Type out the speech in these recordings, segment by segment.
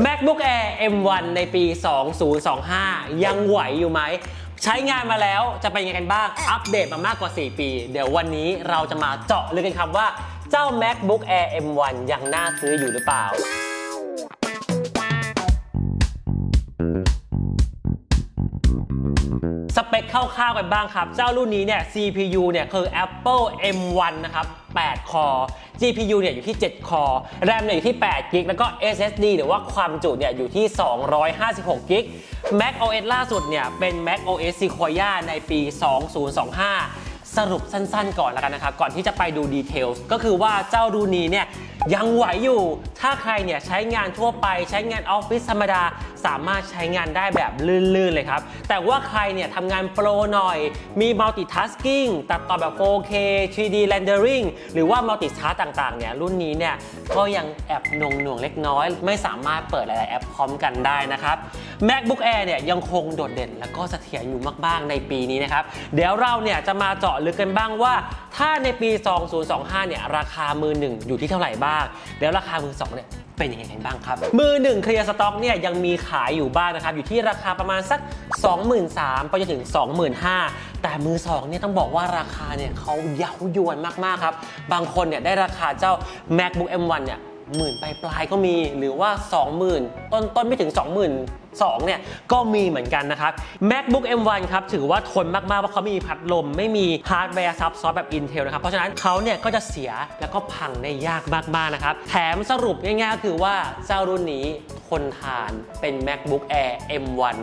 MacBook Air M1 ในปี 2025 ยังไหวอยู่ไหม ใช้งานมาแล้วจะเป็นยังไงกันบ้าง อัปเดตมามากกว่า 4 ปี เดี๋ยววันนี้เราจะมาเจาะลึกกันครับว่า เจ้า MacBook Air M1 ยังน่าซื้ออยู่หรือเปล่าสเปคคร่าวๆกันบ้างครับ เจ้ารุ่นนี้เนี่ย CPU เนี่ยคือ Apple M1 นะครับ 8 คอ GPU เนี่ยอยู่ที่ 7 คอ RAM เนี่ยอยู่ที่8กิกแล้วก็ SSD หรือว่าความจุเนี่ยอยู่ที่ 256กิก Mac OS ล่าสุดเนี่ยเป็น Mac OS Sequoia ในปี 2025 สรุปสั้นๆ ก่อนแล้วกันนะครับ ก่อนที่จะไปดูดีเทลก็คือว่าเจ้ารุ่นนี้เนี่ย ยังไหวอยู่ ถ้าใครเนี่ยใช้งานทั่วไป ใช้งานออฟฟิศธรรมดา สามารถใช้งานได้แบบลื่นๆเลยครับ แต่ว่าใครเนี่ยทำงานโปรหน่อย มี multitasking ตัดต่อแบบ 4K 3D rendering หรือว่า multitask ต่างๆ เนี่ยรุ่นนี้เนี่ยก็ยังแอบหน่วงหน่วงๆเล็กน้อย ไม่สามารถเปิดหลายๆแอปพร้อมกันได้นะครับ MacBook Air เนี่ยยังคงโดดเด่น แล้วก็เสถียรอยู่มากๆในปีนี้นะครับ เดี๋ยวเราเนี่ยจะมาเจาะลึกกันบ้างว่า ถ้าในปี 2025 เนี่ยราคามือหนึ่งอยู่ที่เท่าไหร่บ้าง แล้วราคามือสองเนี่ยเป็นยังไงกันบ้างครับ มือหนึ่งเคลียร์สต็อกเนี่ยยังมีขายอยู่บ้างนะครับ อยู่ที่ราคาประมาณสัก 23,000ไปจนถึง 25,000 แต่มือสองเนี่ยต้องบอกว่าราคาเนี่ยเขาเย้ายวนมากๆครับ บางคนเนี่ยได้ราคาเจ้า MacBook M1 เนี่ยหมื่นปลายๆก็มีหรือว่า 20,000 ต้นต้นไม่ถึง 20,000 2เนี่ยก็มีเหมือนกันนะครับ MacBook M1 ครับถือว่าทนมากๆเพราะเขาม่มีพัดลม ไม่มีฮาร์ดแวร์ซับซ้อนแบบ Intel นะครับ เพราะฉะนั้นเขาเนี่ยก็จะเสียแล้วก็พังได้ยากมากๆนะครับ แถมสรุปง่ายๆก็คือว่าเจ้ารุ่นนี้ทนทานเป็น MacBook Air M1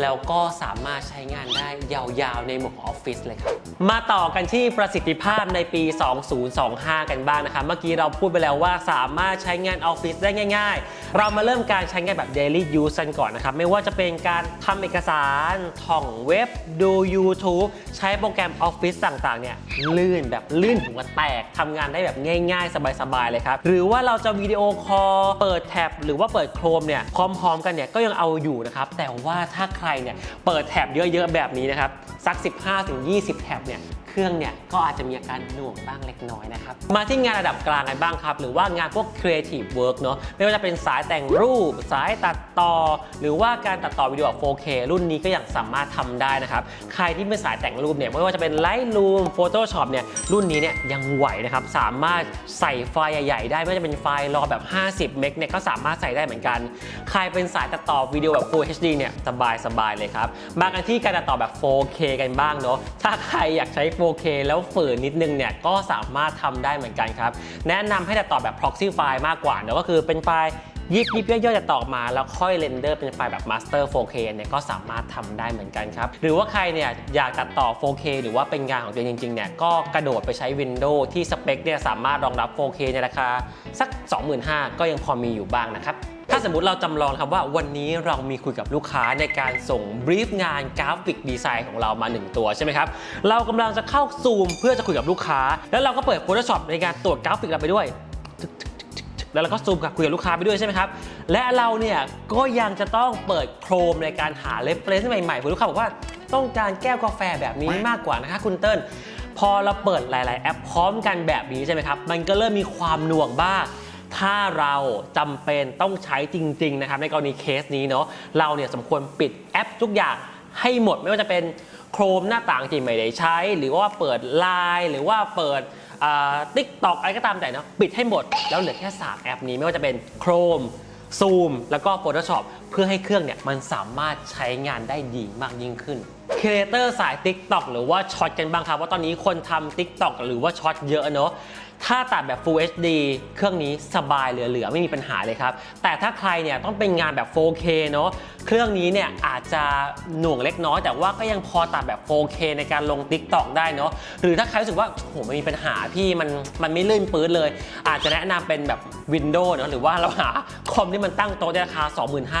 แล้วก็สามารถใช้งานได้ยาวๆในหมวกออฟฟิศเลยครับ มาต่อกันที่ประสิทธิภาพในปี 2025 กันบ้างนะครับ เมื่อกี้เราพูดไปแล้วว่าสามารถใช้งานออฟฟิศได้ง่าย ๆ เรามาเริ่มการใช้งานแบบ Daily Use กันก่อนนะครับไม่ว่าจะเป็นการทำเอกสารท่องเว็บดู YouTube ใช้โปรแกรม Office ต่างๆ เนี่ยลื่นแบบลื่นถึงว่าแตกทำงานได้แบบง่ายๆ สบายๆ เลยครับ หรือว่าเราจะวิดีโอคอลเปิดแท็บหรือว่าเปิดโครมเนี่ยพร้อมๆ กันเนี่ยก็ยังเอาอยู่นะครับ แต่ว่าถ้าใครเนี่ยเปิดแท็บเยอะๆ แบบนี้นะครับ สัก 15-20 แท็บเนี่ย เครื่องเนี่ยก็อาจจะมีอาการหน่วงบ้างเล็กน้อยนะครับ มาที่งานระดับกลางกันบ้างครับ หรือว่างานพวก creative work เนอะไม่ว่าจะเป็นสายแต่งรูป สายตัดต่อ หรือว่าการตัดต่อวิดีโอแบบ 4K รุ่นนี้ก็ยังสามารถทำได้นะครับ ใครที่เป็นสายแต่งรูปเนี่ยไม่ว่าจะเป็น Lightroom Photoshop เนี่ยรุ่นนี้เนี่ยยังไหวนะครับ สามารถใส่ไฟล์ใหญ่ ๆ ได้ไม่ว่าจะเป็นไฟล์รอแบบ 50 เมกเนี่ยก็สามารถใส่ได้เหมือนกัน ใครเป็นสายตัดต่อวิดีโอแบบ Full HD เนี่ยสบายๆเลยครับมากันที่การตัดต่อแบบ 4K กันบ้างเนาะถ้าใครอยากใช้ 4K แล้วฝืนนิดนึงเนี่ยก็สามารถทำได้เหมือนกันครับ แนะนำให้ตัดต่อแบบ proxy file มากกว่าเนาะก็คือเป็นไฟล์ยิบยิบย่อยๆจะต่อมาแล้วค่อยเรนเดอร์เป็นไฟล์แบบ master 4K เนี่ยก็สามารถทำได้เหมือนกันครับ หรือว่าใครเนี่ยอยากตัดต่อ 4K หรือว่าเป็นงานของตัวเองจริงๆเนี่ยก็กระโดดไปใช้ Windows ที่สเปคเนี่ยสามารถรองรับ 4K ในราคาสัก 25,000 ก็ยังพอมีอยู่บ้างนะครับ สมมติเราจำลองครับว่าวันนี้เรามีคุยกับลูกค้าในการส่งบรีฟงานกราฟิกดีไซน์ของเรามา 1 ตัวใช่ไหมครับ เรากำลังจะเข้าซูมเพื่อจะคุยกับลูกค้า แล้วเราก็เปิด Photoshop ในการตรวจกราฟิกเราไปด้วยแล้วเราก็ซูมกับคุยกับลูกค้าไปด้วยใช่ไหมครับ และเราเนี่ยก็ยังจะต้องเปิดโครมในการหาเรฟเฟรนซ์ใหม่ๆเพื่อลูกค้าบอกว่าต้องการแก้วกาแฟแบบนี้มากกว่านะคะคุณเติ้ลพอเราเปิดหลาย ๆ แอปพร้อมกันแบบนี้ใช่ไหมครับ มันก็เริ่มมีความหน่วงบ้าง ถ้าเราจำเป็นต้องใช้จริง ๆ นะครับ ในกรณีเคสนี้เนาะเราเนี่ยสมควรปิดแอปทุกอย่างให้หมดไม่ว่าจะเป็นโครมหน้าต่างที่ไม่ได้ใช้ หรือว่าเปิดไลน์หรือว่าเปิดติ๊กตอกอะไรก็ตามแต่เนาะปิดให้หมด แล้วเหลือแค่ 3 แอปนี้ไม่ว่าจะเป็น Chrome Zoom แล้วก็ Photoshop เพื่อให้เครื่องเนี่ยมันสามารถใช้งานได้ดีมากยิ่งขึ้นครีเอเตอร์สาย TikTok หรือว่าช็อตกันบ้างครับว่าตอนนี้คนทำ TikTok หรือว่าช็อตเยอะเนาะ ถ้าตัดแบบ Full HD เครื่องนี้สบายเหลือๆ ไม่มีปัญหาเลยครับ แต่ถ้าใครเนี่ยต้องเป็นงานแบบ 4K เนาะเครื่องนี้เนี่ยอาจจะหน่วงเล็กน้อย แต่ว่าก็ยังพอตัดแบบ 4K ในการลง TikTok ได้เนาะหรือถ้าใครรู้สึกว่าโหมันมีปัญหาพี่มันมันไม่ลื่นปื้ดเลย อาจจะแนะนำเป็นแบบ Windows เนาะหรือว่าเราหาคอมที่มันตั้งโต๊ะในราคา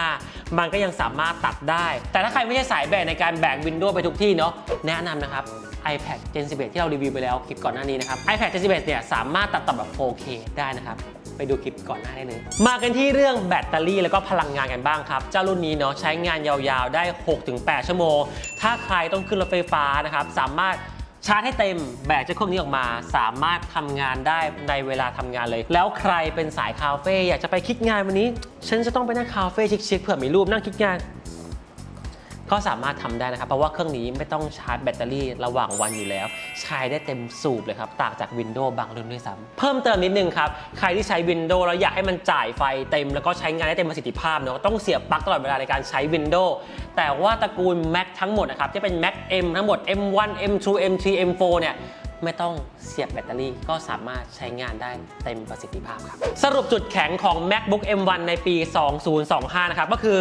25,000 มันก็ยังสามารถตัดได้ แต่ถ้าใครไม่ใช่สายแบกในการแบก Windows ไปทุกที่เนาะแนะนำนะครับ iPad Gen 11 ที่เรารีวิวไปแล้วคลิปก่อนหน้านี้นะครับ iPad Gen 11 เนี่ยสามารถตัดต่อแบบ 4K ได้นะครับไปดูคลิปก่อนหน้าได้เลย มากันที่เรื่องแบตเตอรี่แล้วก็พลังงานกันบ้างครับ เจ้ารุ่นนี้เนาะใช้งานยาวๆได้ 6-8 ชั่วโมง ถ้าใครต้องขึ้นรถไฟฟ้านะครับสามารถชาร์จให้เต็มแบกเจ้าเครื่องนี้ออกมา สามารถทำงานได้ในเวลาทำงานเลย แล้วใครเป็นสายคาเฟ่อยากจะไปคิดงานวันนี้ ฉันจะต้องไปนั่งคาเฟ่ชิคๆเผื่อมีรูปนั่งคิดงาน ก็สามารถทำได้นะครับ เพราะว่าเครื่องนี้ไม่ต้องชาร์จแบตเตอรี่ระหว่างวันอยู่แล้ว ใช้ได้เต็มสูบเลยครับ ต่างจาก Windows บางรุ่นด้วยซ้ำเพิ่มเติมนิดนึงครับ ใครที่ใช้ Windows แล้วอยากให้มันจ่ายไฟเต็ม แล้วก็ใช้งานได้เต็มประสิทธิภาพเนาะต้องเสียบปลั๊กตลอดเวลาในการใช้ Windows แต่ว่าตระกูล Mac ทั้งหมดนะครับที่เป็น Mac M ทั้งหมด M1 M2 M3 M4 เนี่ยไม่ต้องเสียบแบตเตอรี่ก็สามารถใช้งานได้เต็มประสิทธิภาพครับ สรุปจุดแข็งของ MacBook M1 ในปี 2025 นะครับ ก็คือ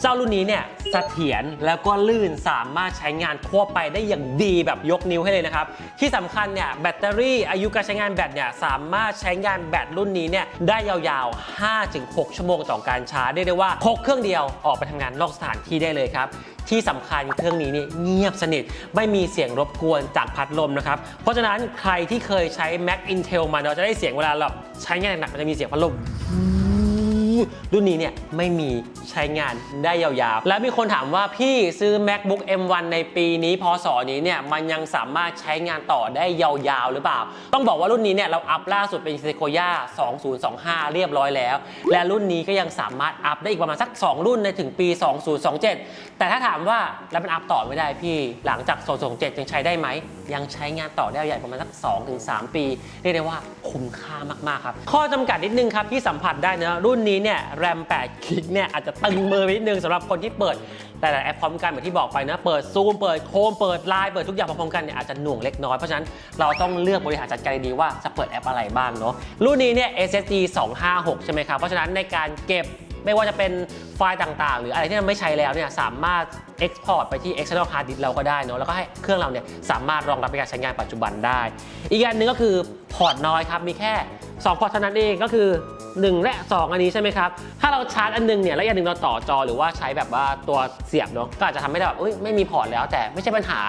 เจ้ารุ่นนี้เนี่ยเสถียรแล้วก็ลื่นสามารถใช้งานทั่วไปได้อย่างดีแบบยกนิ้วให้เลยนะครับ ที่สำคัญเนี่ยแบตเตอรี่อายุการใช้งานแบตเนี่ยสามารถใช้งานแบตรุ่นนี้เนี่ยได้ยาวๆ 5-6 ชั่วโมงต่อการชาร์จได้ได้ว่าพกเครื่องเดียวออกไปทำงานนอกสถานที่ได้เลยครับที่สำคัญเครื่องนี้เนี่ยเงียบสนิท ไม่มีเสียงรบกวนจากพัดลมนะครับ เพราะฉะนั้นใครที่เคยใช้ Mac Intel มาเราจะได้เสียงเวลาเราใช้งานหนักมันจะมีเสียงพัดลม รุ่นนี้เนี่ยไม่มีใช้งานได้ยาวๆ และมีคนถามว่าพี่ซื้อ MacBook M1 ในปีนี้พศนี้เนี่ยมันยังสามารถใช้งานต่อได้ยาวๆ หรือเปล่า ต้องบอกว่ารุ่นนี้เนี่ยเราอัพล่าสุดเป็น Sequoia 2025 เรียบร้อยแล้ว และรุ่นนี้ก็ยังสามารถอัพได้อีกประมาณสัก 2 รุ่นในถึงปี 2027 แต่ถ้าถามว่าแล้วมันอัพต่อไม่ได้พี่หลังจาก 2027 ยังใช้ได้ไหม ยังใช้งานต่อได้ยาวๆประมาณสัก 2-3 ปี เรียกได้ว่าคุ้มค่ามากๆครับข้อจำกัดนิดนึงครับที่สัมผัสได้นะรุ่นนี้เนี่ยแรม8กิกเนี่ยอาจจะตึงมือนิดนึงสำหรับคนที่เปิด แต่ละแอปพร้อมกันเหมือนที่บอกไปนะ เปิดซูมเปิดโคมเปิดไลน์เปิดทุกอย่างพร้อมๆกันเนี่ยอาจจะหน่วงเล็กน้อย เพราะฉะนั้นเราต้องเลือกบริหารจัดการดีว่าจะเปิดแอปอะไรบ้างเนาะรุ่นนี้เนี่ย SSD 256 ใช่ไหมครับเพราะฉะนั้นในการเก็บไม่ว่าจะเป็นไฟล์ต่างๆ หรืออะไรที่เราไม่ใช้แล้วเนี่ยสามารถ export ไปที่ external hard disk เราก็ได้เนอะแล้วก็ให้เครื่องเราเนี่ยสามารถรองรับในการใช้งานปัจจุบันได้ อีกอันหนึ่งก็คือพอร์ตน้อยครับมีแค่ 2พอร์ตเท่านั้นเองก็คือ 1 และ 2 อันนี้ใช่ไหมครับ ถ้าเราชาร์จอันหนึงเนี่ยแล้วอันหนึงเราต่อจอหรือว่าใช้แบบว่าตัวเสียบเนาะก็อาจจะทำให้ได้แบบเอ้ยไม่มีพอร์ตแล้วแต่ไม่ใช่ปัญหา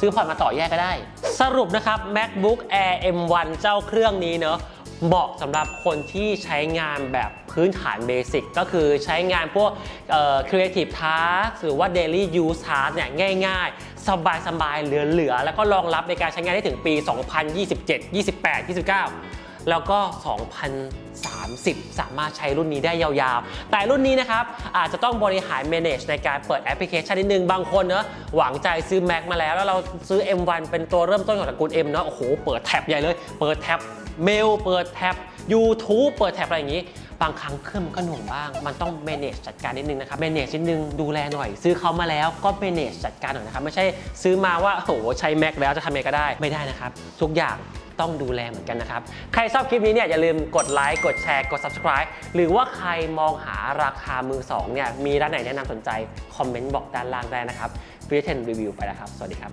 ซื้อพอร์ตมาต่อแยกก็ได้ สรุปนะครับ MacBook Air M1 เจ้าเครื่องนี้เนอะเหมาะสำหรับคนที่ใช้งานแบบพื้นฐานเบสิกก็คือใช้งานพวกเอ่อ creative task หรือว่า daily use task เนี่ยง่าย ๆ สบายๆ เหลือๆ แล้วก็รองรับในการใช้งานได้ถึงปี 2027 28 29 แล้วก็ 2030 สามารถใช้รุ่นนี้ได้ยาวๆ แต่รุ่นนี้นะครับ อาจจะต้องบริหาร manage ในการเปิดแอปพลิเคชันนิดนึง บางคนเนอะหวังใจซื้อ Mac มาแล้ว แล้วเราซื้อ M1 เป็นตัวเริ่มต้นของตระกูล M เนอะโอ้โห เปิดแท็บใหญ่เลย เปิดแท็บเมล เปิดแท็บ YouTube เปิดแท็บอะไรอย่างนี้บางครั้งเครื่องมันก็หน่วงบ้าง มันต้อง manage จัดการนิดนึงนะครับ manage นิดนึงดูแลหน่อย ซื้อเขามาแล้วก็ manage จัดการหน่อยนะครับ ไม่ใช่ซื้อมาว่า โอ้โห ใช้ Mac แล้วจะทำยังไงก็ได้ ไม่ได้นะครับ ทุกอย่าง ต้องดูแลเหมือนกันนะครับ ใครชอบคลิปนี้เนี่ยอย่าลืมกดไลค์กดแชร์กด subscribe หรือว่าใครมองหาราคามือสองเนี่ยมีร้านไหนแนะนำสนใจ คอมเมนต์บอกด้านล่างได้นะครับฟิวเทนรีวิวไปแล้วครับ สวัสดีครับ